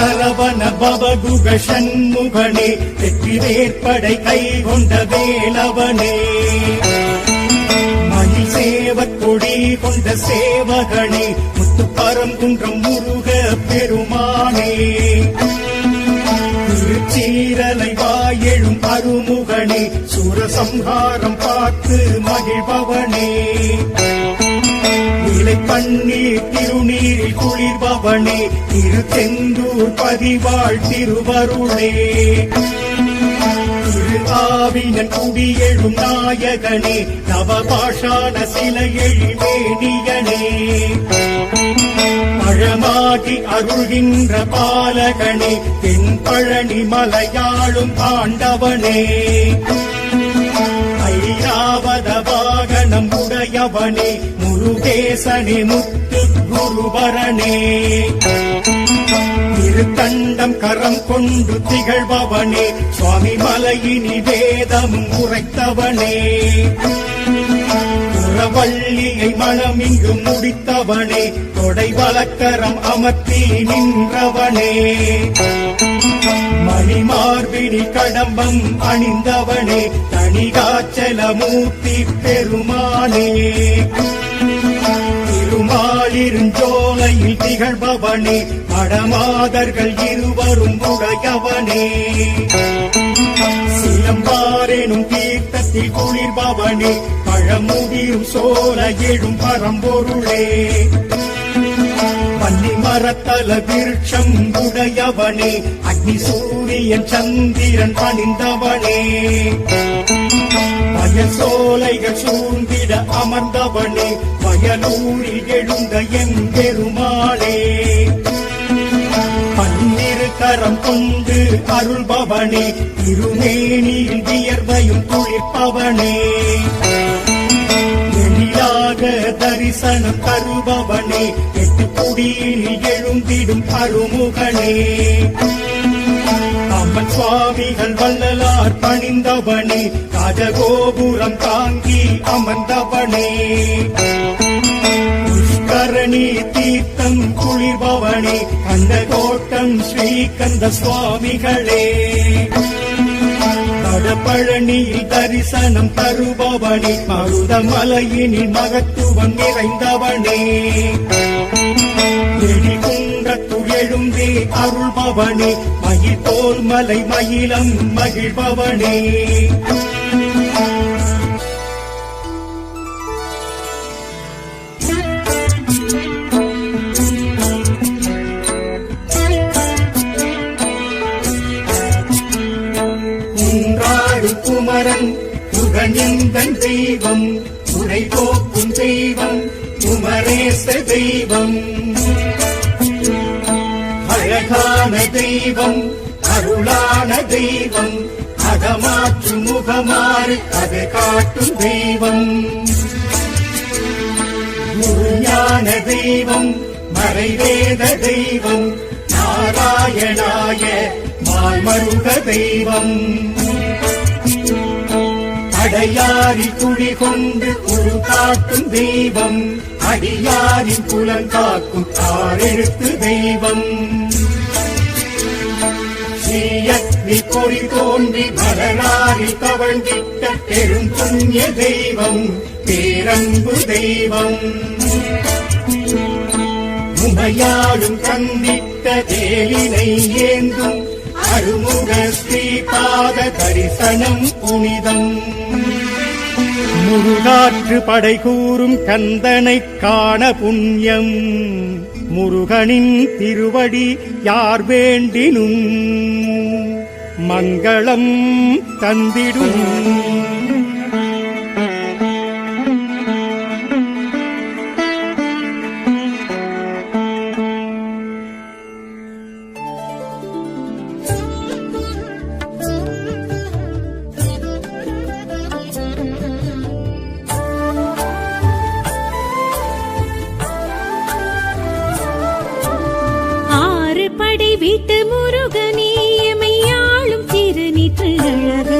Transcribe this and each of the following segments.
சரவண பவகுக சண்முகனே வெற்றி வேற்படை கை கொண்ட வேளவனே மயில் சேவற் கொடி கொண்ட சேவகனே முத்துப்பரம் குன்றம் முருக பெருமானே. திருச்சீரலை வாயெழும் அருமுகனே சூரசம்ஹாரம் பார்த்து மகிழ்பவனே. நிலை திருநீரில் குளிர்பவனே திரு தெந்தூர் பதிவாழ் திருவருளே திருவாவினன் குடியெழும் நாயகனே நவபாஷான சிலையெழி மேனியனே பழமாகி அருள்கின்ற பாலகனே தென் பழனி மலையாளும் ஆண்டவனே ஐராவத வாகனம் உடையவனே முருகேசனே முத்து குருவரனே. திருத்தண்டம் கரம் கொண்டு திகழ்பவனே. சுவாமி மலையினி வேதம் உரைத்தவனே. வள்ளியை மனம் இங்கு முடித்தவனே. தொடை வழக்கரம் அமர்த்தி நின்றவனே. மணிமார்பினி கடம்பம் அணிந்தவனே. தனிகாச்சலமூர்த்தி பெருமானே. திருமாலிருஞ்சோலையில் திகழ்பவனே படமாதர்கள் இருவரும் உடையவனே. சிலம்பாரெனும் தீர்த்தத்தில் குளிர்பவனே பழமுதிரும் சோல எழும் பரம்பொருளே. பன்னி மரத்தல விருட்சம் உடையவனே. அக்னி சூரியன் சந்திரன் பணிந்தவனே. வயல் சோலைகள் சூழ்ந்திட அமர்ந்தவனே. வயலூரில் எழுந்த என் பெருமாளே. பன்னிரு கரம் கொண்டு அருள்பவனே. திருமேனியில் வியர்வையும் குளிர்ப்பவனே. தரிசனம் தருபவனே. கோவிலில் குடியில் எழுந்திடும் அருமுகனே. அம்மன் சுவாமிகள் வள்ளலார் பணிந்தவனே. ராஜகோபுரம் தாங்கி அமர்ந்தவனே. புஷ்கரணி தீர்த்தம் குளிர்பவனே. அந்த கோட்டம் ஸ்ரீகந்த சுவாமிகளே. பழனியில் தரிசனம் தருபவனே. மருதமலையினில் மகத்துவம் நிறைந்தவனே. எழுந்தே அருள்பவனே மயில் போல் மலை மயிலம் மகிழ்பவனே. குன்றாடு குமரன் புகழிந்தன் தெய்வம் உரை போக்கும் தெய்வம். குமரேச தெய்வம். அழகான தெய்வம் அருளான தெய்வம் அகமாற்று முகமாறு அதை காட்டும் தெய்வம். குருஞான தெய்வம் மறைவேத தெய்வம் நாராயணாய மாமருக தெய்வம். அடையாரி குடி கொண்டு குழு காட்டும் தெய்வம். அடியாரின் குலம் காக்கும் ஆறெழுத்து தெய்வம். ஸ்ரீயக்னி பொறி தோன்றி மலராரி தவழ்ந்திட்ட பெரும் புண்ணிய தெய்வம் பேரன்பு தெய்வம். உமையாடும் கண்டிட்ட தேலினை ஏந்தும் அருமுக ஸ்ரீபாத தரிசனம் புனிதம். முருகாற்று படை கூறும் கந்தனை காண புண்ணியம். முருகனின் திருவடி யார் வேண்டினும். மங்களம் தந்திடும். முருகனே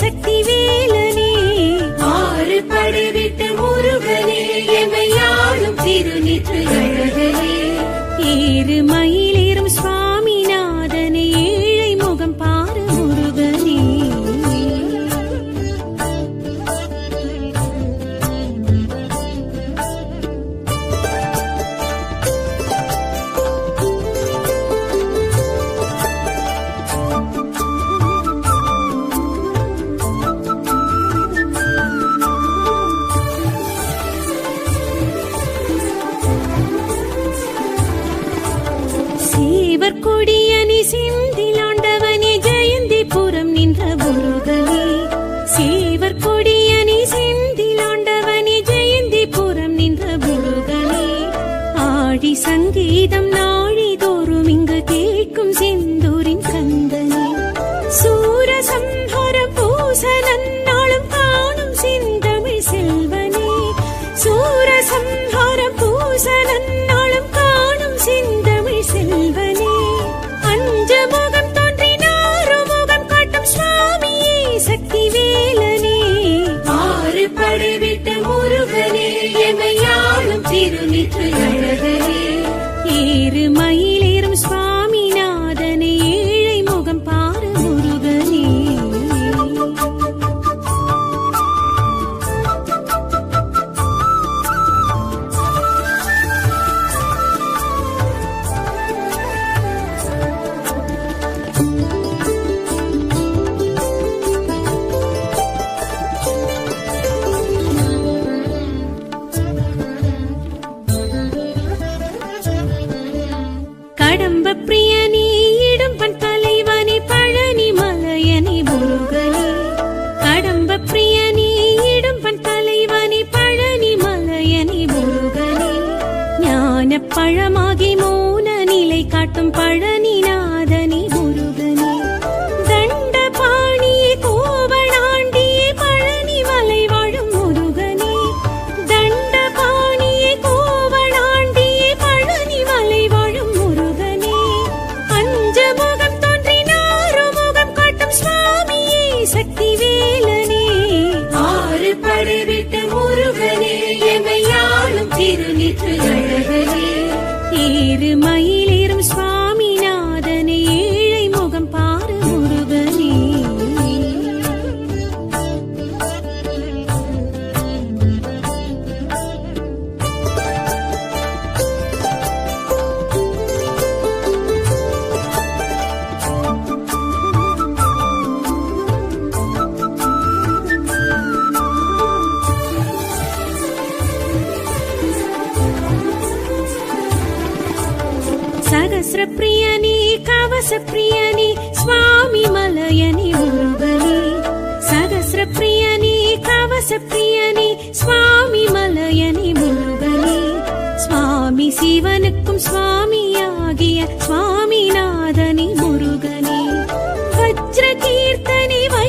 சக்தி வேலனே ஆறு படை விட்டு முருகனே எமையாளும் திருநிற்று மொழி சங்கீதம் நாழிதோறும் இங்கு கேட்கும் சின் சகசிரப்பிரியனே கவசப்பிரியனே சுவாமி மலையனே முருகனே சகசிரப்பிரியனே கவசப்பிரியனே சுவாமி மலையனே முருகனே சுவாமி சிவனுக்கும் சுவாமியாகிய சுவாமிநாதனே முருகனே. வஜ்ர கீர்த்தனை வை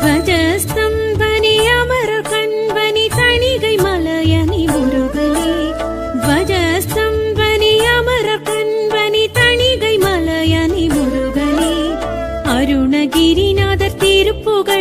வஜஸ்தம்பனி அமர கண்பனி தணிகை மலையனி முருகனே வஜஸ்தம்பனி அமர கண்பனி தணிகை மலையனி முருகனே அருணகிரிநாதர் திருப்புகழ்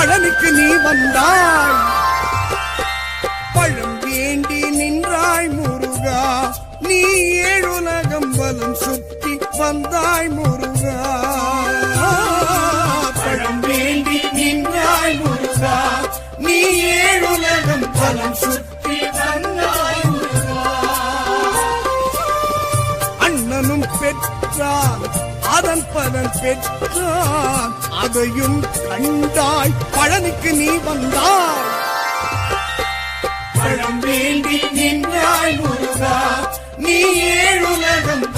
பழனுக்கு நீ வந்தாய். பழம் வேண்டி நின்றாய் முருகா. நீ ஏழுலகம் வலம் சுற்றி வந்தாய் முருகா. பழம் வேண்டி நின்றாய் முருகா. நீ ஏழுலகம் வலம் சுற்றி பெற்றான் அதையும் கண்டாய். பழனுக்கு நீ வந்தாய். பழம் வேண்டி நின்றாய் முருகா. நீ ஏழுலகம்